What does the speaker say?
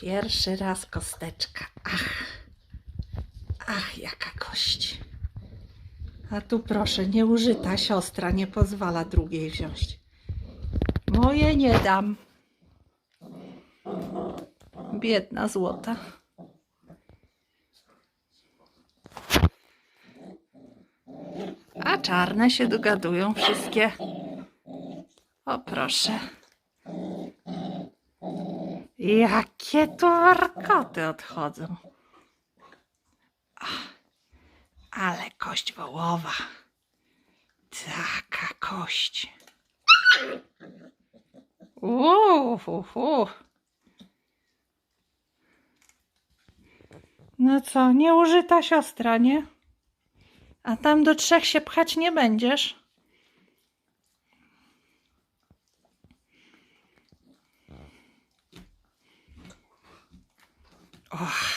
Pierwszy raz kosteczka. Ach. Ach, jaka kość. A tu proszę, nieużyta siostra nie pozwala drugiej wziąć. Moje nie dam. Biedna złota. A czarne się dogadują wszystkie. O proszę. Jakie tu warkoty odchodzą. Ach, ale kość wołowa. Taka kość. Uuu. No co, nieużyta siostra, nie? A tam do trzech się pchać nie będziesz? Oh.